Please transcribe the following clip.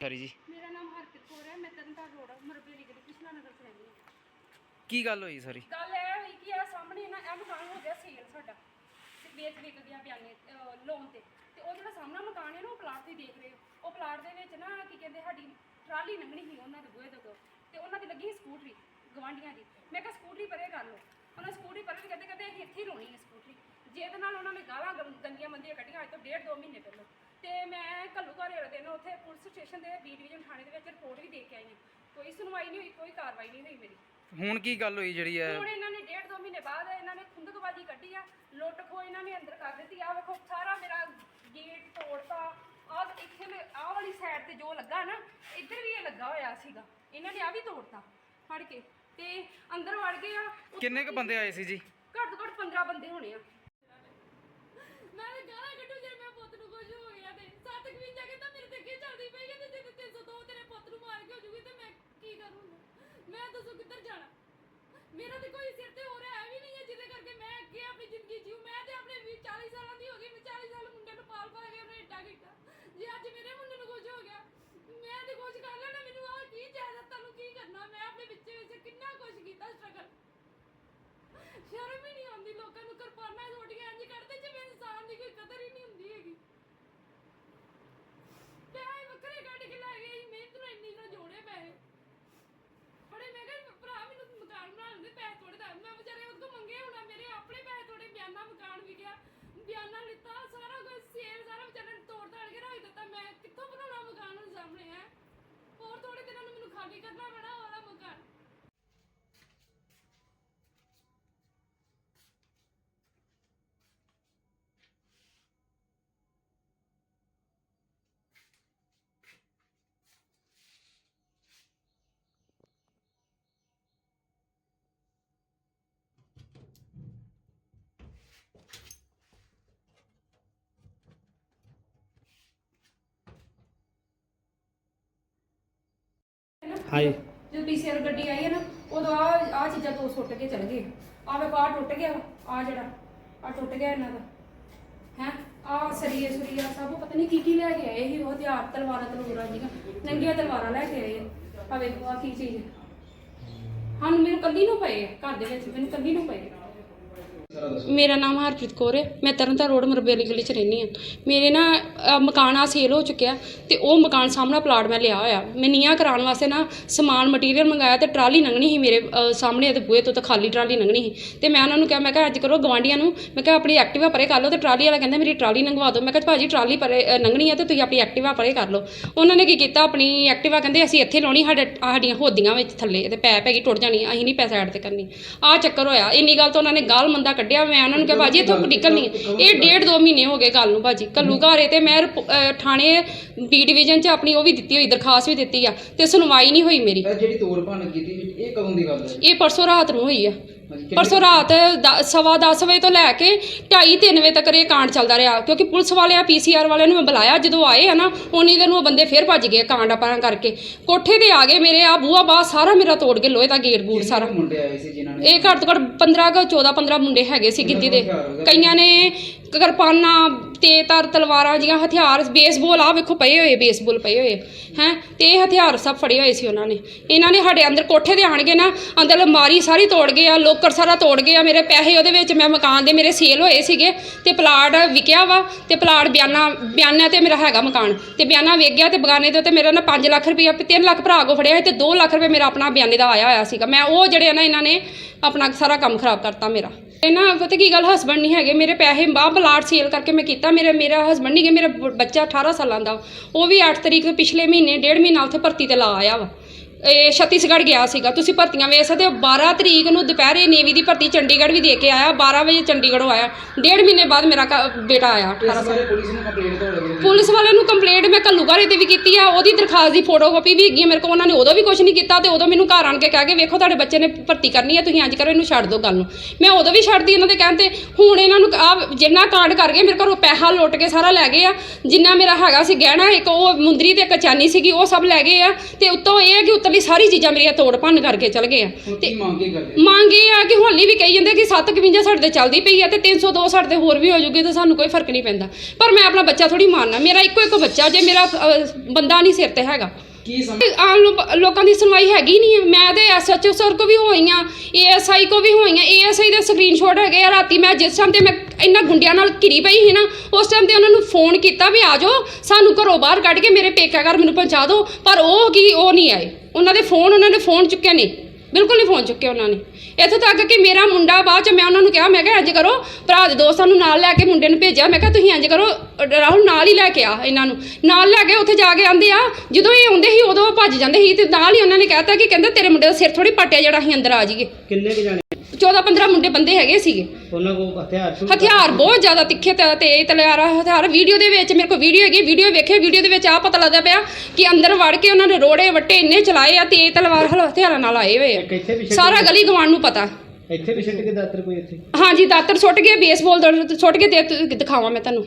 ਸਰੀ ਜੀ। ਮੇਰਾ ਨਾਮ ਹਰਕਿਤ ਕੌਰ ਹੈ ਮੈਂ ਤਰਨਤਾਰਨ ਰੋਡ ਮਰਬੇਲੀ ਗਲੀ ਕ੍ਰਿਸ਼ਨਾ ਨਗਰ ਚ ਰਹਿੰਦੀ ਹਾਂ। ਕੀ ਗੱਲ ਹੋਈ ਸਾਰੀ? ਗੱਲ ਇਹ ਹੋਈ ਕਿ ਆ ਸਾਹਮਣੇ ਨਾ ਇਹ ਮਕਾਨ ਹੋ ਗਿਆ ਸੇਲ ਸਾਡਾ ਤੇ ਵੇਚ ਵਿਕ ਗਿਆ ਬਿਆਨੇ ਲੋਨ ਤੇ। ਤੇ ਉਹ ਜਿਹੜਾ ਸਾਹਮਣਾ ਮਕਾਨ ਹੈ ਨਾ ਉਹ ਪਲਾਟ ਤੇ ਦੇਖ ਰਹੇ ਹੋ। ਉਹ ਪਲਾਟ ਦੇ ਵਿੱਚ ਨਾ ਕੀ ਕਹਿੰਦੇ ਸਾਡੀ ਟਰਾਲੀ ਲੰਘਣੀ ਸੀ ਉਹਨਾਂ ਦੇ ਬੂਹੇ ਤੋਂ ਅੱਗੋਂ। ਤੇ ਉਹਨਾਂ ਦੀ ਲੱਗੀ ਸੀ ਸਕੂਟਰੀ ਗਵਾਂਢੀਆਂ ਦੀ। ਮੈਂ ਕਿਹਾ ਸਕੂਟਰੀ ਪਰੇ ਕਰ ਲਓ। ਉਹਨਾਂ ਸਕੂਟਰੀ ਪਰੇ ਨੂੰ ਕਹਿੰਦੇ ਕਹਿੰਦੇ ਅਸੀਂ ਇੱਥੇ ਹੀ ਲਾਉਣੀ ਹੈ ਸਕੂਟਰੀ। ਜਿਹਦੇ ਨਾਲ ਉਹਨਾਂ ਨੇ ਗਾਲਾਂ ਗੰ- ਗੰਦੀਆਂ ਮੰਦੀਆਂ ਕੱਢੀਆਂ ਅੱਜ ਤੋਂ ਡੇਢ ਦੋ ਮਹੀਨੇ ਪਹਿਲਾਂ। ਤੇ ਮੈਂ ਘੱਲੂ ਘਰ ਵਾਲੇ ਦਿਨ ਉੱਥੇ ਪੁਲਿਸ ਸਟੇਸ਼ਨ ਦੇ ਬੀ ਡਿਵੀਜ਼ਨ ਥਾਣੇ ਦੇ ਵਿੱਚ ਰਿਪੋਰਟ ਵੀ ਦੇ ਕੇ ਆਈ ਹਾਂ। ਕੋਈ ਸੁਣਵਾਈ ਨਹੀਂ ਹੋਈ ਕੋਈ ਕਾਰਵਾਈ ਨਹੀਂ ਹੋਈ ਮੇਰੀ। ਹੁਣ ਕੀ ਗੱਲ ਹੋਈ ਜਿਹੜੀ ਹੈ? ਹੁਣ ਇਹਨਾਂ ਨੇ ਡੇਢ ਦੋ ਮਹੀਨੇ ਬਾਅਦ ਇਹਨਾਂ ਨੇ ਖੁੰਦਕਬਾਜੀ ਕੱਢੀ ਆ ਲੁੱਟ ਖੋ ਇਹਨਾਂ ਨੇ ਅੰਦਰ ਕਰ ਦਿੱਤੀ। ਆ ਵੇਖੋ ਸਾਰਾ ਮੇਰਾ ਗੇਟ ਤੋੜਤਾ। ਆ ਇੱਥੇ ਮੈਂ ਆਹ ਵਾਲੀ ਸਾਈਡ ਤੇ ਜੋ ਲੱਗਾ ਨਾ ਇੱਧਰ ਵੀ ਇਹ ਲੱਗਾ ਹੋਇਆ ਸੀਗਾ। ਇਹਨਾਂ ਨੇ ਆ ਵੀ ਤੋੜਤਾ ਫੜ ਕੇ। ਤੇ ਅੰਦਰ ਵੜ ਗਏ ਆ। ਕਿੰਨੇ ਕ ਬੰਦੇ ਆਏ ਸੀ ਜੀ? ਘੱਟ ਤੋਂ ਘੱਟ 15 ਬੰਦੇ ਹੋਣੇ ਆ ਮੈਂ ਤਾਂ ਗਾਲਾਂ ਕੱਢੂ ਜੇ ਮੈਂ ਪੁੱਤ ਨੂੰ ਕੁਝ ਹੋ ਗਿਆ ਤੇ ਸੱਤ ਕੁ ਵੀ ਜਾ ਕੇ ਤਾਂ ਮੇਰੇ ਤੇ ਅੱਗੇ ਚੱਲਦੀ ਪਈ ਹੈ ਤੇ ਜੇ 302 ਤੇਰੇ ਪੁੱਤ ਨੂੰ ਮਾਰ ਕੇ ਹੋ ਜੂਗੀ ਤੇ ਮੈਂ ਕੀ ਕਰੂੰਗਾ ਮੈਂ ਦੱਸੋ ਕਿੱਧਰ ਜਾਣਾ? ਮੇਰਾ ਤੇ ਕੋਈ ਸਿਰ ਤੇ ਹੋ ਰਿਹਾ ਹੈ ਵੀ ਨਹੀਂ ਹੈ, ਜਿਹਦੇ ਕਰਕੇ ਮੈਂ ਅੱਗੇ ਆਪਣੀ ਜ਼ਿੰਦਗੀ ਜੀਉ ਮੈਂ ਤੇ ਆਪਣੇ ਵੀ 40 ਸਾਲਾਂ ਦੀ ਹੋ ਗਈ ਮੈਂ 40 ਸਾਲ ਮੁੰਡੇ ਨੂੰ ਪਾਲ ਪਾਲ ਕੇ ਉਹਨੇ ਏਡਾ ਕੀਤਾ ਜੇ ਅੱਜ ਮੇਰੇ ਮੁੰਡੇ ਨੂੰ ਕੁਝ ਹੋ ਗਿਆ, ਮੈਂ ਤੇ ਕੁਝ ਕਰ ਲੈਣਾ, ਮੈਨੂੰ ਆ ਕੀ ਚਾਹੀਦਾ ਤੁਹਾਨੂੰ ਕੀ ਕਰਨਾ? ਮੈਂ ਆਪਣੇ ਬੱਚੇ ਵਿੱਚ ਕਿੰਨਾ ਕੁਝ ਕੀਤਾ ਸਟਰਗਲ ਸ਼ਰਮ ਹੀ ਨਹੀਂ ਆਉਂਦੀ ਲੋਕਾਂ ਨੂੰ, ਕਿਰਪਾਨਾਂ ਛੋਟੀਆਂ ਇੰਜ ਕੱਢਦੇ ਜਿਵੇਂ ਇਨਸਾਨ ਦੀ ਕੋਈ ਕਦਰ ਹੀ ਨਹੀਂ ਹੁੰਦੀ ਹੈਗੀ ਪੈਸੇ ਵੱਖਰੇ ਕੱਢ ਕੇ ਲੈ ਗਏ ਸੀ, ਮਿਹਨਤ ਨੂੰ ਇੰਨੀ ਨਾ ਜੋੜੇ ਪੈਸੇ ਬੜੇ ਮੈਂ ਕਿਹਾ ਭਰਾ ਮੈਨੂੰ ਮਕਾਨ ਬਣਾਉਣ ਦੇ ਪੈਸੇ ਥੋੜੇ ਦਾ ਮੈਂ ਵਿਚਾਰੇ ਉਹਦੇ ਕੋਲ ਮੰਗੇ ਹੋਣਾ ਮੇਰੇ ਆਪਣੇ ਪੈਸੇ ਥੋੜੇ ਬਿਆਨਾ ਮਕਾਨ ਵੀ ਗਿਆ ਬਿਆਨਾ ਲਿੱਤਾ ਸਾਰਾ ਕੁਝ ਸੇਲ ਸਾਰਾ ਵਿਚਾਰੇ ਨੇ ਤੋੜ ਤਾੜ ਕੇ ਰੱਖ ਦਿੱਤਾ ਮੈਂ ਕਿੱਥੋਂ ਬਣਾਉਣਾ ਮਕਾਨ ਹੁਣ ਸਾਹਮਣੇ ਹੈ ਹੋਰ ਥੋੜੇ ਦਿਨਾਂ ਨੂੰ ਮੈਨੂੰ ਖਾਲੀ ਕਰਨਾ ਪੈਣਾ ਉਹ ਵਾਲਾ ਮਕਾਨ ਹਾਂਜੀ ਜਦੋਂ ਪੀਸੀਆਰ ਗੱਡੀ ਆਈ ਹੈ ਨਾ ਉਦੋਂ ਆ ਆ ਚੀਜ਼ਾਂ ਦੋ ਸੁੱਟ ਕੇ ਚਲ ਗਏ। ਆ ਵੇ ਟੁੱਟ ਗਿਆ ਆ ਜਿਹੜਾ ਆ ਟੁੱਟ ਗਿਆ ਇਹਨਾਂ ਦਾ। ਹੈ? ਆ ਸਰੀਏ ਸੁਰੀਆ ਸਭ ਪਤਾ ਨਹੀਂ ਕੀ ਕੀ ਲੈ ਕੇ ਆਏ ਸੀ ਉਹ ਹਥਿਆਰ ਤਲਵਾਰਾਂ ਤਲਵਾਰਾਂ ਜੀਆਂ ਨੰਗੀਆਂ ਤਲਵਾਰਾਂ ਲੈ ਕੇ ਆਏ ਆ। ਵੇਖੋ ਆ ਕੀ ਚੀਜ਼ ਹੈ। ਮੈਨੂੰ ਕੱਲੀ ਨੂੰ ਪਏ ਆ, ਘਰ ਦੇ ਵਿੱਚ ਮੈਨੂੰ ਕੱਲੀ ਨੂੰ ਪਏ ਆ। ਮੇਰਾ ਨਾਮ ਹਰਪ੍ਰੀਤ ਕੌਰ ਹੈ। ਮੈਂ ਤਰਨਤਾਰਨ ਰੋਡ ਮਰਬੇਲੀ ਗਲੀ 'ਚ ਰਹਿੰਦੀ ਹਾਂ। ਮੇਰੇ ਨਾ ਅ, ਮਕਾਨ ਆ ਸੇਲ ਹੋ ਚੁੱਕਿਆ ਤੇ ਉਹ ਮਕਾਨ ਸਾਹਮਣਾ ਪਲਾਟ ਮੈਂ ਲਿਆ ਹੋਇਆ। ਮੈਂ ਨੀਹਾਂ ਕਰਾਉਣ ਵਾਸਤੇ ਨਾ ਸਮਾਨ ਮਟੀਰੀਅਲ ਮੰਗਾਇਆ ਤੇ ਟਰਾਲੀ ਲੰਘਣੀ ਸੀ ਮੇਰੇ ਅ, ਸਾਹਮਣੇ ਤੇ ਬੂਹੇ ਤੋਂ ਤਾਂ ਖਾਲੀ ਟਰਾਲੀ ਲੰਘਣੀ ਸੀ। ਤੇ ਮੈਂ ਉਹਨਾਂ ਨੂੰ ਕਿਹਾ ਮੈਂ ਕਿਹਾ ਅੱਜ ਕਰੋ ਗਵਾਂਡੀਆਂ ਨੂੰ। ਮੈਂ ਕਿਹਾ ਆਪਣੀ ਐਕਟਿਵਾ ਪਰੇ ਕਰ ਲਓ ਤੇ ਟਰਾਲੀ ਵਾਲਾ ਕਹਿੰਦਾ ਮੇਰੀ ਟਰਾਲੀ ਲੰਘਵਾ ਦਿਓ। ਮੈਂ ਕਿਹਾ ਭਾਜੀ ਟਰਾਲੀ ਪਰੇ ਅ, ਲੰਘਣੀ ਹੈ ਤੇ ਤੁਸੀਂ ਆਪਣੀ ਐਕਟਿਵਾ ਪਰੇ ਕਰ ਲਓ। ਉਹਨਾਂ ਨੇ ਕੀ ਕੀਤਾ ਆਪਣੀ ਐਕਟਿਵਾ ਕਹਿੰਦੇ ਅਸੀਂ ਇੱਥੇ ਲਾਉਣੀ ਸਾਡੇ ਸਾਡੀਆਂ ਹੋਦੀਆਂ ਵਿੱਚ ਥੱਲੇ ਤੇ ਪੈ ਗਈ ਟੁੱਟ ਜਾਣੀ ਅਸੀਂ ਨਹੀਂ ਪੈਸਾ ਐਡ ਤੇ ਕਰਨੀ। ਆਹ ਚੱਕਰ ਹੋਇਆ। ਇੰਨੀ ਗੱਲ ਤੋਂ ਉਹਨਾਂ ਨੇ ਗਾਲ ਮੰਦਾ ਕੱਢਿਆ ਮੈਂ ਉਹਨਾਂ ਨੂੰ ਕਿਹਾ ਭਾਜੀ ਇੱਥੋਂ ਨਿਕਲਣੀ ਹੈ। ਇਹ ਡੇਢ ਦੋ ਮਹੀਨੇ ਹੋ ਗਏ ਗੱਲ ਨੂੰ ਭਾਜੀ। ਕੱਲੂ ਘਾਰੇ ਤੇ ਮੈਂ ਰਿਪੋ- ਅਹ ਥਾਣੇ ਬੀ ਡਿਵੀਜ਼ਨ 'ਚ ਆਪਣੀ ਉਹ ਵੀ ਦਿੱਤੀ ਹੋਈ ਦਰਖਾਸਤ ਵੀ ਦਿੱਤੀ ਆ ਤੇ ਸੁਣਵਾਈ ਨਹੀਂ ਹੋਈ ਮੇਰੀ। ਇਹ ਜਿਹੜੀ ਤੋੜ ਭੰਨ ਕੀਤੀ ਇਹ ਕਦੋਂ ਦੀ ਗੱਲ ਹੈ? ਇਹ ਪਰਸੋਂ ਰਾਤ ਨੂੰ ਹੋਈ ਆ। ਪਰਸੋਂ ਰਾਤ ਦ- ਸਵਾ 10 ਵਜੇ ਤੋਂ ਲੈ ਕੇ 2:30 3 ਵਜੇ ਤੱਕ ਇਹ ਕਾਂਡ ਚੱਲਦਾ ਰਿਹਾ ਕਿਉਂਕਿ ਪੁਲਿਸ ਵਾਲਿਆਂ ਪੀਸੀਆਰ ਵਾਲਿਆਂ ਨੂੰ ਮੈਂ ਬੁਲਾਇਆ ਜਦੋਂ ਆਏ ਆ ਨਾ ਉਨੀ ਦਿਨ ਉਹ ਬੰਦੇ ਫੇਰ ਭੱਜ ਗਏ ਕਾਂਡ ਆਪਾਂ ਕਰਕੇ। ਕੋਠੇ ਤੇ ਆ ਗਏ ਮੇਰੇ ਆ ਬੂਆ ਬਾ ਸਾਰਾ ਮੇਰਾ ਤੋੜ ਕੇ ਲੋਹੇ ਦਾ ਗੇਟ ਗੂੜ ਸਾਰਾ। ਕੁ ਮੁੰਡੇ ਆਏ ਸੀ ਜਿਨ੍ਹਾਂ ਨੇ? ਇਹ ਘੱਟ ਤੋਂ ਘੱਟ 15 ਕੁ 14 15 ਮੁੰਡੇ ਹੈਗੇ ਸੀ ਗਿੱਦੀ ਦੇ? ਕਈਆਂ ਨੇ ਕਿਰਪਾਨਾਂ ਤੇਤਰ ਤਲਵਾਰਾਂ ਜੀਆਂ ਹਥਿਆਰ ਬੇਸਬਾਲ ਆ ਵੇਖੋ ਪਏ ਹੋਏ ਬੇਸਬਾਲ ਪਏ ਹੋਏ, ਹੈ, ਤੇ ਇਹ ਹਥਿਆਰ ਸਭ ਫੜੇ ਹੋਏ ਸੀ ਉਹਨਾਂ ਨੇ। ਇਹਨਾਂ ਨੇ ਸਾਡੇ ਅੰਦਰ ਕੋਠੇ ਦੇ ਆਣਗੇ ਨਾ, ਅੰਦਰ ਅਲਮਾਰੀ ਸਾਰੀ ਤੋੜ ਗਏ ਆ, ਲੋਕਰ ਸਾਰਾ ਤੋੜ ਗਏ ਆ, ਮੇਰੇ ਪੈਸੇ ਉਹਦੇ ਵਿੱਚ, ਮੈਂ ਮਕਾਨ ਦੇ ਮੇਰੇ ਸੇਲ ਹੋਏ ਸੀਗੇ, ਤੇ ਪਲਾਟ ਵਿਕਿਆ ਵਾ, ਤੇ ਪਲਾਟ ਬਿਆਨਾ ਬਿਆਨਾ ਤੇ ਮੇਰਾ ਹੈਗਾ ਮਕਾਨ, ਤੇ ਬਿਆਨਾ ਵਿਕ ਗਿਆ ਤੇ ਬਗਾਨੇ ਦੇ ਉੱਤੇ ਮੇਰਾ ਨਾ 5 ਲੱਖ ਰੁਪਏ 3 ਲੱਖ ਭਰਾ ਕੋ ਫੜਿਆ ਸੀ ਤੇ 2 ਲੱਖ ਰੁਪਏ ਮੇਰਾ ਆਪਣਾ ਬਿਆਨੇ ਦਾ ਆਇਆ ਹੋਇਆ ਸੀਗਾ। ਮੈਂ ਉਹ ਜਿਹੜੇ ਆ ਨਾ, ਇਹਨਾਂ ਨੇ ਆਪਣਾ ਸਾਰਾ ਕੰਮ ਖਰਾਬ ਕਰਤਾ ਮੇਰਾ। ਇਹ ਨਾ ਪਤਾ ਕੀ ਗੱਲ ਹਸਬੰਡ ਨਹੀਂ ਹੈਗੇ, ਮੇਰੇ ਪੈਸੇ ਬਾਹ ਪਲਾਟ ਸੇਲ ਕਰਕੇ ਮੈਂ ਕੀਤਾ। ਮੇਰੇ, ਮੇਰਾ ਹਸਬੰਡ ਨਹੀਂ ਗੇ ਮੇਰਾ ਬ- ਬੱਚਾ 18 ਸਾਲਾਂ ਦਾ। ਉਹ ਵੀ 8 ਤਰੀਕ ਤੋਂ ਪਿਛਲੇ ਮਹੀਨੇ, ਡੇਢ ਮਹੀਨਾ ਉੱਥੇ ਭਰਤੀ ਤੇ ਲਾ ਆਇਆ ਵਾ। ਇਹ ਛੱਤੀਸਗੜ੍ਹ ਗਿਆ ਸੀਗਾ। ਤੁਸੀਂ ਭਰਤੀਆਂ ਵੇਖ ਸਕਦੇ ਹੋ 12 ਤਰੀਕ ਨੂੰ ਦੁਪਹਿਰੇ ਨੇਵੀ ਦੀ ਭਰਤੀ ਚੰਡੀਗੜ੍ਹ ਵੀ ਦੇ ਕੇ ਆਇਆ 12 ਵਜੇ ਚੰਡੀਗੜ੍ਹੋਂ ਆਇਆ। ਡੇਢ ਮਹੀਨੇ ਬਾਅਦ ਮੇਰਾ ਕ- ਬੇਟਾ ਆਇਆ। 18 ਇਸ ਸਾਲ ਬਾਰੇ ਪੁਲਿਸ ਨੂੰ ਕੰਪਲੇਂਟ ਤੋਂ ਲੱਗੀ। ਪੁਲਿਸ ਵਾਲਿਆਂ ਨੂੰ ਕੰਪਲੇਂਟ ਮੈਂ ਘੱਲੂਘਾਰੇ ਤੇ ਵੀ ਕੀਤੀ ਆ ਉਹਦੀ ਦਰਖਾਸਤ ਦੀ ਫੋਟੋਕਾਪੀ ਵੀ ਹੈਗੀ ਆ ਮੇਰੇ ਕੋਲ ਉਹਨਾਂ ਨੇ ਉਦੋਂ ਵੀ ਕੁਝ ਨਹੀਂ ਕੀਤਾ ਤੇ ਉਦੋਂ ਮੈਨੂੰ ਘਰ ਆਣ ਕੇ ਕਹਿ ਕੇ ਵੇਖੋ ਤੁਹਾਡੇ ਬੱਚੇ ਨੇ ਭਰਤੀ ਕਰਨੀ ਹੈ ਤੁਸੀਂ ਅੱਜ ਕਰੋ ਇਹਨੂੰ ਛੱਡ ਦਿਓ ਗੱਲ ਨੂੰ। ਮੈਂ ਉਦੋਂ ਵੀ ਛੱਡਦੀ ਇਹਨਾਂ ਦੇ ਕਹਿਣ ਤੇ ਹੁਣ ਇਹਨਾਂ ਨੂੰ ਆ ਜਿੰਨਾ ਕਾਂਡ ਕਰ ਗਏ ਮੇਰੇ ਘਰੋਂ ਪੈਸਾ ਲੁੱਟ ਕੇ ਸਾਰਾ ਲੈ ਗਏ ਆ ਜਿੰਨਾ ਮੇਰਾ ਹੈਗਾ ਸੀ ਗਹਿਣਾ ਇੱਕ ਉਹ ਮੁੰਦਰੀ ਤੇ ਕਚਾਨੀ ਸੀਗੀ ਉਹ ਸਭ ਲੈ ਗਏ ਆ ਤੇ ਉੱਤੋਂ ਇਹ ਹੈ ਕਿ ਉੱਤੋਂ ਉੱਤਲੀ ਸਾਰੀ ਚੀਜ਼ਾਂ ਮੇਰੀਆਂ ਤੋੜ ਭੰਨ ਕਰਕੇ ਚਲ ਗਏ ਆ। ਤੇ ਮੰਗ ਕਰਦੇ? ਮੰਗ ਆ ਕਿ ਹੋਲੀ ਵੀ ਕਹੀ ਜਾਂਦੇ ਕਿ 752 ਸਾਡੇ ਤੇ ਚੱਲਦੀ ਪਈ ਆ ਤੇ 302 ਸਾਡੇ ਤੇ ਹੋਰ ਵੀ ਹੋ ਜੂਗੀ ਤੇ ਸਾਨੂੰ ਕੋਈ ਫ਼ਰਕ ਨਹੀਂ ਪੈਂਦਾ। ਪਰ ਮੈਂ ਆਪਣਾ ਬੱਚਾ ਥੋੜੀ ਮਾਰਨਾ ਮੇਰਾ ਇੱਕੋ ਇੱਕ ਬੱਚਾ ਜੇ ਮੇਰਾ ਅਹ, ਬੰਦਾ ਨਹੀਂ ਸਿਰ ਤੇ ਹੈਗਾ। ਕੀ ਸਮ ਆਮ ਲੋ- ਲੋਕਾਂ ਦੀ ਸੁਣਵਾਈ ਹੈਗੀ ਨਹੀਂ ਹੈ ਮੈਂ ਤੇ ਐਸਐਚਓ ਸਰ ਕੋ ਵੀ ਹੋਈ ਹੋਈਆਂ ਏਐਸਆਈ ਕੋ ਵੀ ਹੋਈ ਹੋਈਆਂ ਏਐਸਆਈ ਦੇ ਸਕਰੀਨਸ਼ਾਟ ਹੈਗੇ ਆ। ਰਾਤੀ ਮੈਂ ਜਿਸ ਟਾਈਮ ਤੇ ਮੈਂ ਇਹਨਾਂ ਗੁੰਡਿਆਂ ਨਾਲ ਘਿਰੀ ਪਈ ਸੀ ਨਾ, ਉਸ ਟਾਈਮ ਤੇ ਉਹਨਾਂ ਨੂੰ ਫੋਨ ਕੀਤਾ ਵੀ ਆ ਜਾਓ, ਸਾਨੂੰ ਘਰੋਂ ਬਾਹਰ ਕੱਢ ਕੇ ਮੇਰੇ ਪੇਕਾ ਘਰ ਮੈਨੂੰ ਪਹੁੰਚਾ ਦਿਓ। ਪਰ ਉਹ ਕੀ ਉਹ ਨਹੀਂ ਆਏ। ਉਹਨਾਂ ਦੇ ਫੋਨ ਉਹਨਾਂ ਨੇ ਫੋਨ ਚੁੱਕਿਆ ਨਹੀਂ ਬਿਲਕੁਲ ਨਹੀਂ ਫੋਨ ਚੁੱਕਿਆ ਉਹਨਾਂ ਨੇ। ਇੱਥੋਂ ਤੱਕ ਕਿ ਮੇਰਾ ਮੁੰਡਾ ਬਾਅਦ ਚ ਮੈਂ ਉਹਨਾਂ ਨੂੰ ਕਿਹਾ, ਮੈਂ ਕਿਹਾ, ਇੰਜ ਕਰੋ, ਭਰਾ ਦੇ ਦੋਸਤਾਂ ਨੂੰ ਨਾਲ ਲੈ ਕੇ ਮੁੰਡੇ ਨੂੰ ਭੇਜਿਆ। ਮੈਂ ਕਿਹਾ, ਤੁਸੀਂ ਇੰਜ ਕਰੋ, ਰਾਹੁਲ ਨਾਲ ਹੀ ਲੈ ਕੇ ਆ ਇਹਨਾਂ ਨੂੰ। ਨਾਲ ਲੈ ਕੇ ਉੱਥੇ ਜਾ ਕੇ ਆਂਦੇ ਆ, ਜਦੋਂ ਇਹ ਆਉਂਦੇ ਸੀ ਉਦੋਂ ਭੱਜ ਜਾਂਦੇ ਸੀ ਤੇ ਨਾਲ ਹੀ ਉਹਨਾਂ ਨੇ ਕਹਿਤਾ ਕਿ ਕਹਿੰਦੇ ਤੇਰੇ ਮੁੰਡੇ ਦਾ ਸਿਰ ਥੋੜੀ ਪਾਟਿਆ ਜਿਹੜਾ ਅਸੀਂ ਅੰਦਰ ਆ ਜਾਈਏ। ਕਿੰਨੇ ਕੁ ਜਾਣੇ? 14 15 ਮੁੰਡੇ ਬੰਦੇ ਹੈਗੇ ਸੀਗੇ। ਉਹਨਾਂ ਕੋਲ ਹਥਿਆਰ ਸੀ? ਹਥਿਆਰ ਬਹੁਤ ਜ਼ਿਆਦਾ ਤਿੱਖੇ ਤੇ ਤੇਜ਼ ਤਲਵਾਰ ਹਥਿਆਰ ਵੀਡੀਓ ਦੇ ਵਿੱਚ ਮੇਰੇ ਕੋਲ ਵੀਡੀਓ ਹੈਗੀ। ਵੀਡੀਓ ਵੇਖੇ ਵੀਡੀਓ ਦੇ ਵਿੱਚ ਆ ਪਤਾ ਲੱਗਦਾ ਪਿਆ ਕਿ ਅੰਦਰ ਵੜ ਕੇ ਉਹਨਾਂ ਨੇ ਰੋੜੇ ਵੱਟੇ ਇੰਨੇ ਚਲਾਏ ਆ ਤੇਜ਼ ਤਲਵਾਰ ਹਲ- ਹਥਿਆਰਾਂ ਨਾਲ ਆਏ ਹੋਏ ਇੱਕ ਇੱਥੇ ਵੀ ਆ ਸਾਰਾ ਗਲੀ ਗਵਾਂਡ ਨੂੰ ਪਤਾ। ਇੱਥੇ ਵੀ ਛੱਡ ਕੇ ਦਾਤਰ ਕੋਈ ਇੱਥੇ? ਹਾਂਜੀ ਦਾਤਰ ਸੁੱਟ ਗਏ ਬੇਸਬਾਲ ਦਾ ਸੁੱਟ ਕੇ ਦੇ ਦਿਖਾਵਾਂ ਮੈਂ ਤੁਹਾਨੂੰ।